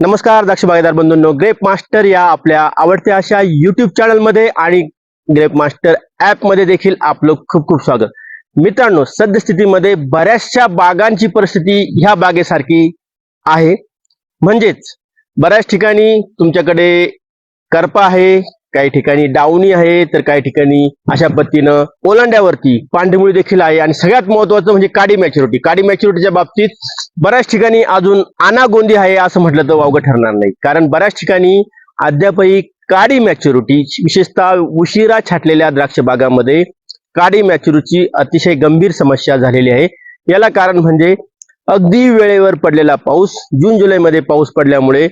नमस्कार दक्ष बागेदार बंधूंनो. Grep master या आपल्या आवडत्या अशा युट्यूब चॅनलमध्ये आणि ग्रेप मास्टर ऍपमध्ये देखील आपलं खूप खूप स्वागत. मित्रांनो सद्यस्थितीमध्ये बऱ्याचशा बागांची परिस्थिती ह्या बागेसारखी आहे. म्हणजेच बऱ्याच ठिकाणी तुमच्याकडे करपा आहे काही ठिकाणी डावणी आहे तर काही ठिकाणी अशा पद्धतीनं ओलांड्यावरती पांढरीमुळी देखील आहे. आणि सगळ्यात महत्वाचं म्हणजे काडी मॅच्युरिटी. काडी मॅच्युरिटीच्या बाबतीत बऱ्याच ठिकाणी अजून अनागोंदी आहे असं म्हटलं तर वावगं ठरणार नाही. कारण बऱ्याच ठिकाणी अद्यापही काडी मॅच्युरिटी विशेषतः उशिरा छाटलेल्या द्राक्ष बागामध्ये काडी मॅच्युरिटीची अतिशय गंभीर समस्या झालेली आहे. याला कारण म्हणजे अगदी वेळेवर पडलेला पाऊस जून जुलैमध्ये पाऊस पडल्यामुळे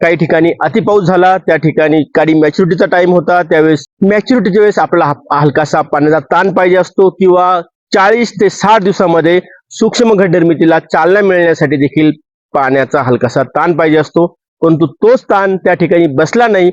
काही ठिकाणी अति पाऊस झाला त्या ठिकाणी काडी मॅच्युरिटीचा टाइम होता त्यावेळेस मॅच्युरिटीच्या वेळेस आपला हलकासा पाण्याचा ताण पाहिजे असतो किंवा चाळीस ते साठ दिवसामध्ये सूक्ष्म घट निर्मितीला चालना मिळण्यासाठी देखील पाण्याचा हलकासा ताण पाहिजे असतो. परंतु तोच ताण त्या ठिकाणी बसला नाही.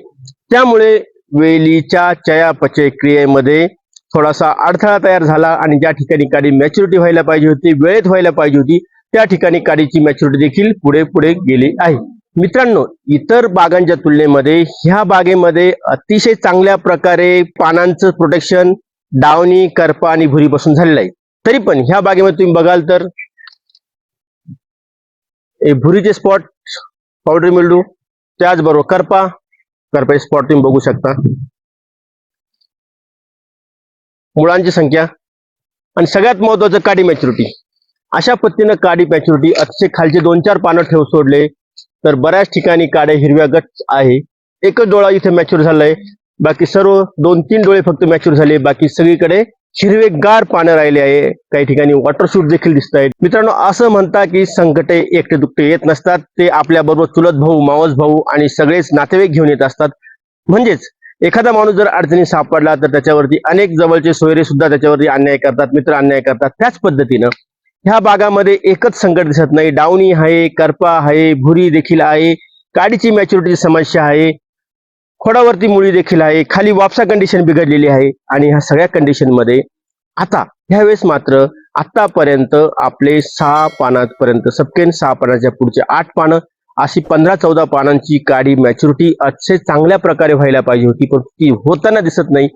त्यामुळे वेलीच्या चयापचय क्रियेमध्ये थोडासा अडथळा तयार झाला आणि ज्या ठिकाणी काडी मॅच्युरिटी व्हायला पाहिजे होती वेळेत व्हायला पाहिजे होती त्या ठिकाणी काडीची मॅच्युरिटी देखील पुढे पुढे गेली आहे. मित्रांनो इतर बागांच्या तुलनेमध्ये ह्या बागेमध्ये अतिशय चांगल्या प्रकारे पानांचं प्रोटेक्शन डावणी करपा आणि भुरीपासून झालेलं आहे. तरी पण ह्या बागेमध्ये तुम्ही बघाल तर भुरीचे स्पॉट पावडर मिळू त्याचबरोबर करपा करपाचे स्पॉट तुम्ही बघू शकता. मुळांची संख्या आणि सगळ्यात महत्वाचं काडी मॅच्युरिटी अशा पद्धतीनं काडी मॅच्युरिटी अतिशय खालचे दोन चार पानं ठेव सोडले तर बऱ्याच ठिकाणी काड्या हिरव्या गट आहे. एकच डोळा इथे मॅच्युअर झालाय. बाकी सर्व दोन तीन डोळे फक्त मॅच्युअर झाले. बाकी सगळीकडे हिरवेगार पानं राहिले आहे. काही ठिकाणी वॉटर शूट देखील दिसत आहेत मित्रांनो असं म्हणता की संकटे एकटे दुकटे येत नसतात. ते आपल्या बरोबर चुलत भाऊ मावस भाऊ आणि सगळेच नातेवाईक घेऊन येत असतात. म्हणजेच एखादा माणूस जर अडचणी सापडला तर त्याच्यावरती अनेक जवळचे सोयरे सुद्धा त्याच्यावरती अन्याय करतात मित्र अन्याय करतात. त्याच पद्धतीनं ह्या बागामध्ये एकच संकट दिसत नाही. डावणी आहे करपा आहे भुरी देखील आहे काडीची मॅच्युरिटीची समस्या आहे खोडावरती मुळी देखील आहे खाली वापसा कंडिशन बिघडलेली आहे आणि ह्या सगळ्या कंडिशनमध्ये आता ह्यावेळेस मात्र आतापर्यंत आपले सहा पानापर्यंत सपकेन सहा पानाच्या पुढचे आठ पानं अशी पंधरा चौदा पानांची काडी मॅच्युरिटी अतिशय चांगल्या प्रकारे व्हायला पाहिजे होती पण ती होताना दिसत नाही.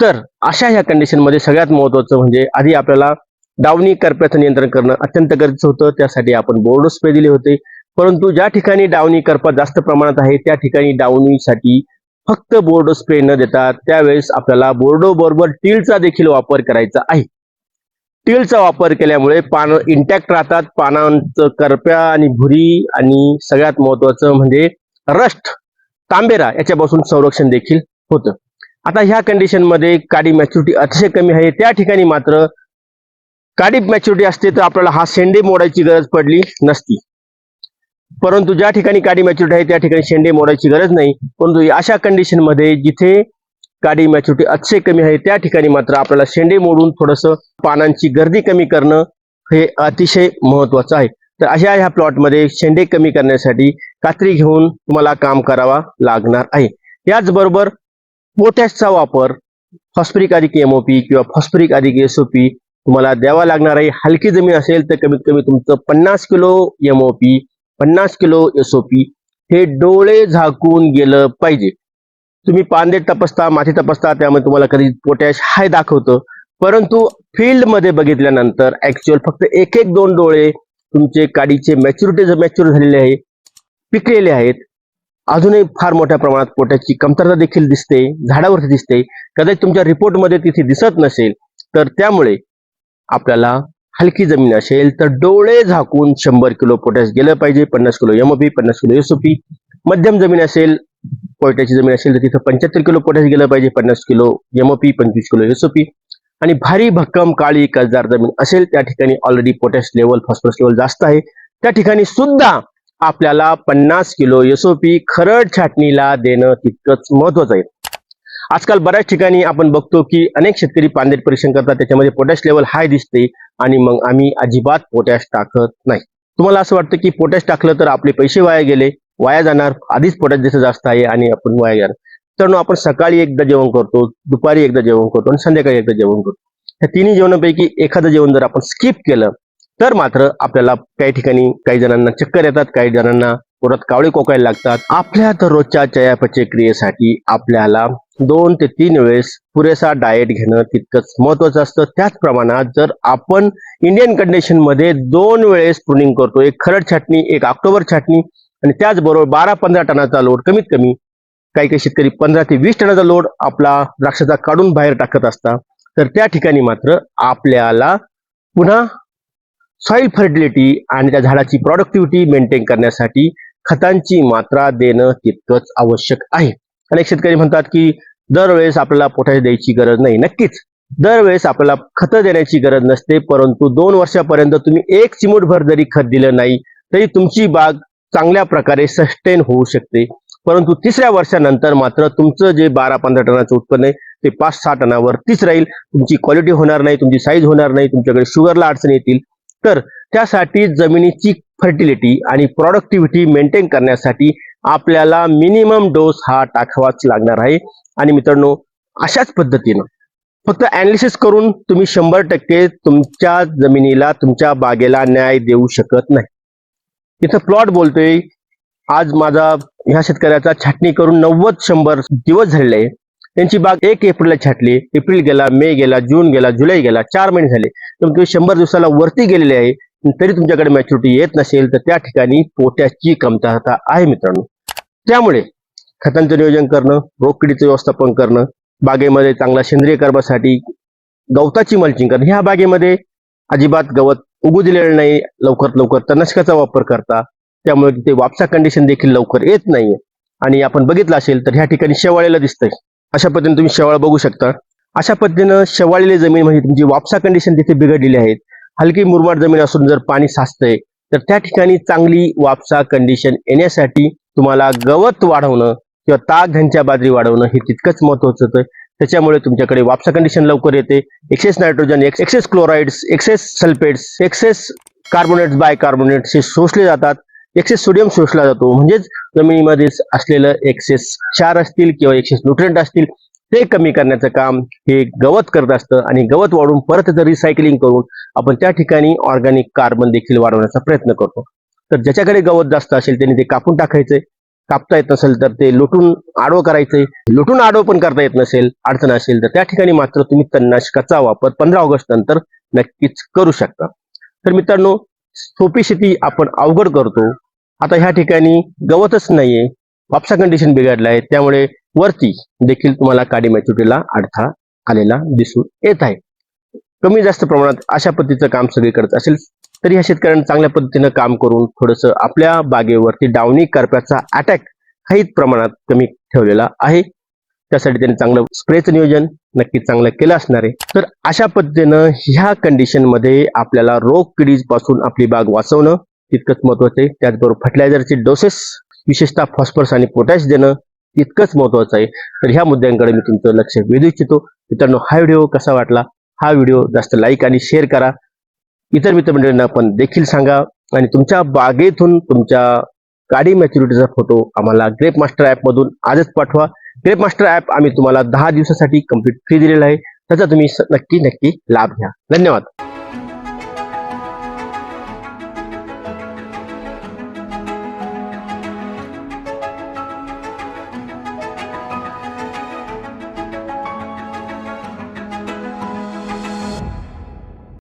तर अशा ह्या कंडिशनमध्ये सगळ्यात महत्वाचं म्हणजे आधी आपल्याला डावणी करप्याचं नियंत्रण करणं अत्यंत गरजेचं होतं. त्यासाठी आपण बोर्ड स्प्रे दिले होते. परंतु ज्या ठिकाणी डावणी करपा जास्त प्रमाणात आहे त्या ठिकाणी डावणीसाठी फक्त बोर्डो स्प्रे न देता त्यावेळेस आपल्याला बोर्डो बरोबर टीलचा देखील वापर करायचा आहे. टीलचा वापर केल्यामुळे पानं इंटॅक्ट राहतात. पानांचं करप्या आणि भुरी आणि सगळ्यात महत्वाचं म्हणजे रस्ट तांबेरा याच्यापासून संरक्षण देखील होतं. आता ह्या कंडिशनमध्ये काडी मॅच्युरिटी अतिशय कमी आहे. त्या ठिकाणी मात्र काडी मॅच्युरिटी असते तर आपल्याला हा शेंडे मोडायची गरज पडली नसती. परंतु ज्या ठिकाणी काडी मॅच्युरिटी आहे त्या ठिकाणी शेंडे मोडायची गरज नाही. परंतु अशा कंडिशनमध्ये जिथे काडी मॅच्युरिटी अतिशय कमी आहे त्या ठिकाणी मात्र आपल्याला शेंडे मोडून थोडस पानांची गर्दी कमी करणं हे अतिशय महत्वाचं आहे. तर अशा ह्या प्लॉटमध्ये शेंडे कमी करण्यासाठी कात्री घेऊन तुम्हाला काम करावा लागणार आहे. याचबरोबर पोटॅशचा वापर फॉस्फरिक अधिक एमओपी किंवा फॉस्फरिक अधिक एसओपी तुम्हाला द्यावा लागणार आहे. हलकी जमीन असेल तर कमीत कमी तुमचं पन्नास किलो एमओपी पन्नास किलो एसओपी हे डोळे झाकून गेलं पाहिजे. तुम्ही पांदे तपासता माती तपासता त्यामुळे तुम्हाला कधी पोटॅश हाय दाखवतं. परंतु फील्डमध्ये बघितल्यानंतर ऍक्च्युअल फक्त एक एक दोन डोळे तुमचे काडीचे मॅच्युरिटी मॅच्युअर झालेले आहे पिकलेले आहेत अजूनही फार मोठ्या प्रमाणात पोटॅशची कमतरता देखील दिसते झाडावरती दिसते. कदाचित तुमच्या रिपोर्टमध्ये तिथे दिसत नसेल तर त्यामुळे आपल्याला हलकी जमीन असेल तर डोळे झाकून शंभर किलो पोटॅश गेलं पाहिजे पन्नास किलो एमओपी पन्नास किलो एसओपी मध्यम जमीन असेल पोटॅची जमीन असेल तर तिथं पंच्याहत्तर किलो पोटॅश गेलं पाहिजे पन्नास किलो एमओपी पंचवीस किलो एसओपी आणि भारी भक्कम काळी कसदार जमीन असेल त्या ठिकाणी already potash level phosphorus level जास्त आहे. त्या ठिकाणी सुद्धा आपल्याला पन्नास किलो एसओपी खरड छाटणीला देणं तितकंच महत्वाचं आहे. आजकाल बऱ्याच ठिकाणी आपण बघतो की अनेक शेतकरी पांदेट परीक्षण करतात. त्याच्यामध्ये पोटॅश लेवल हाय दिसते आणि मग आम्ही अजिबात पोटॅश टाकत नाही. तुम्हाला असं वाटतं की पोटॅश टाकलं तर आपले पैसे वाया गेले वाया जाणार आधीच पोटॅश जसं जास्त आहे आणि आपण वाया जाणार. तर आपण सकाळी एकदा जेवण करतो दुपारी एकदा जेवण करतो आणि संध्याकाळी एकदा जेवण करतो. ह्या तिन्ही जेवणापैकी एखादं जेवण जर आपण स्किप केलं तर मात्र आपल्याला काही ठिकाणी काही जणांना चक्कर येतात काही जणांना परत कावळे कोकायला लागतात. आपल्या दररोजच्या चयापचय क्रियेसाठी आपल्याला दोन ते तीन वेळेस पुरेसा डाएट घेणं तितकंच महत्वाचं असतं. त्याच प्रमाणात जर आपण इंडियन कंडिशनमध्ये दोन वेळेस प्रुनिंग करतो एक खरड छाटणी एक ऑक्टोबर छाटणी आणि त्याचबरोबर बारा पंधरा टनाचा लोड कमीत कमी काही काही शेतकरी पंधरा ते वीस टनाचा लोड आपला द्राक्षाचा काढून बाहेर टाकत असतात. तर त्या ठिकाणी मात्र आपल्याला पुन्हा सॉइल फर्टिलिटी आणि त्या झाडाची प्रॉडक्टिव्हिटी मेंटेन करण्यासाठी खतांची मात्रा देणं तितकंच आवश्यक आहे. अनेक शेतकरी म्हणतात की दरवेळेस आपल्याला पोटॅश द्यायची गरज नाही. नक्कीच दरवेळेस आपल्याला खतं देण्याची गरज नसते परंतु दोन वर्षापर्यंत तुम्ही एक चिमूटभर जरी खत दिलं नाही तरी तुमची बाग चांगल्या प्रकारे सस्टेन होऊ शकते. परंतु तिसऱ्या वर्षानंतर मात्र तुमचं जे बारा पंधरा टनाचं उत्पन्न आहे ते पाच सहा टनावर तीच राहील. तुमची क्वालिटी होणार नाही तुमची साईज होणार नाही तुमच्याकडे शुगरला अडचण येतील. तर त्यासाठी जमिनीची फर्टिलिटी आणि प्रॉडक्टिव्हिटी मेंटेन करण्यासाठी आपल्याला मिनिमम डोस हा टाकावाच लागणार आहे. आणि मित्रांनो अशाच पद्धतीनं फक्त अनालिसिस करून तुम्ही शंभर टक्के तुमच्या जमिनीला तुमच्या बागेला न्याय देऊ शकत नाही. इथं प्लॉट बोलतोय आज माझा ह्या शेतकऱ्याचा छाटणी करून नव्वद शंभर दिवस झालेले आहे त्यांची बाग एक एप्रिलला छाटली एप्रिल गेला मे गेला जून गेला जुलै गेला चार महिने झाले. तर तुम्ही शंभर दिवसाला वरती गेलेले आहे. तरी तुमच्याकडे मॅच्युरिटी येत नसेल तर त्या ठिकाणी पोट्याची कमतरता आहे मित्रांनो. त्यामुळे खतांचं नियोजन करणं रोगकिडीचं व्यवस्थापन करणं बागेमध्ये चांगला सेंद्रिय कर्मासाठी गवताची मल्चिंग करणं ह्या बागेमध्ये अजिबात गवत उगू दिलेलं नाही लवकर लवकर तणनाशकाचा वापर करता. त्यामुळे तिथे वापसा कंडिशन देखील लवकर येत नाहीये. आणि आपण बघितलं असेल तर ह्या ठिकाणी शेवाळेला दिसतंय. अशा पद्धतीने तुम्ही शेवाळ बघू शकता. अशा पद्धतीनं शेवाळलेली जमीन म्हणजे तुमची वापसा कंडिशन तिथे बिघडलेली आहेत. हलकी मुरमाड जमीन असून जर पाणी साचतंय तर त्या ठिकाणी चांगली वापसा कंडिशन येण्यासाठी तुम्हाला गवत वाढवणं किंवा ताग घनच्या बाजरी वाढवणं हे तितकंच महत्वाचं होतं. त्याच्यामुळे तुमच्याकडे वापसा कंडिशन लवकर येते. Excess nitrogen excess chlorides excess sulphates excess carbonates bicarbonates हे शोषले जातात. एक्सेस सोडियम शोषला जातो. म्हणजेच जमिनीमध्ये असलेलं एक्सेस क्षार असतील किंवा एक्सेस न्यूट्रिएंट असतील ते कमी करण्याचं काम हे गवत करत असतं आणि गवत वाढून परत त्याचं रिसायकलिंग करून आपण त्या ठिकाणी ऑर्गॅनिक कार्बन देखील वाढवण्याचा प्रयत्न करतो. तर ज्याच्याकडे गवत जास्त असेल त्यांनी ते कापून टाकायचंय कापता येत नसेल तर ते लुटून आडवं करायचंय लुटून आडवं पण करता येत नसेल अडचण असेल तर त्या ठिकाणी मात्र तुम्ही तणनाशकाचा वापर पंधरा ऑगस्ट नंतर नक्कीच करू शकता. तर मित्रांनो सोपी शेती आपण अवघड करतो. आता ह्या ठिकाणी गवतच नाहीये. वापसा कंडिशन बिघडलाय. त्यामुळे वरती देखील तुम्हाला काडी मॅच्युरिटीला अडथळा आलेला दिसून येत आहे. कमी जास्त प्रमाणात अशा पद्धतीचं काम सगळे करत असेल तरी ह्या शेतकऱ्यांनी चांगल्या पद्धतीनं काम करून थोडस आपल्या बागेवरती डावणी करप्याचा अटॅक काही प्रमाणात कमी ठेवलेला आहे. त्यासाठी त्यांनी चांगलं स्प्रेचं नियोजन नक्की चांगलं केलं असणार आहे. तर अशा पद्धतीनं ह्या कंडिशनमध्ये आपल्याला रोग किडीजपासून आपली बाग वाचवणं तितकंच महत्वाचं आहे. त्याचबरोबर फर्टिलायझरचे डोसेस विशेषतः फॉस्फरस आणि पोटॅश देणं तितकंच महत्वाचं आहे. तर ह्या मुद्द्यांकडे मी तुमचं लक्ष वेधू इच्छितो. मित्रांनो हा व्हिडिओ कसा वाटला? हा व्हिडिओ जास्त लाईक आणि शेअर करा. इतर मित्रमंडळींना पण देखील सांगा. आणि तुमच्या बागेतून तुमच्या गाडी मॅच्युरिटीचा फोटो आम्हाला ग्रेप मास्टर ॲपमधून आजच पाठवा. ग्रेप मास्टर ॲप आम्ही तुम्हाला दहा दिवसासाठी कंप्लीट फ्री दिलेला आहे. त्याचा तुम्ही नक्की नक्की लाभ घ्या. धन्यवाद.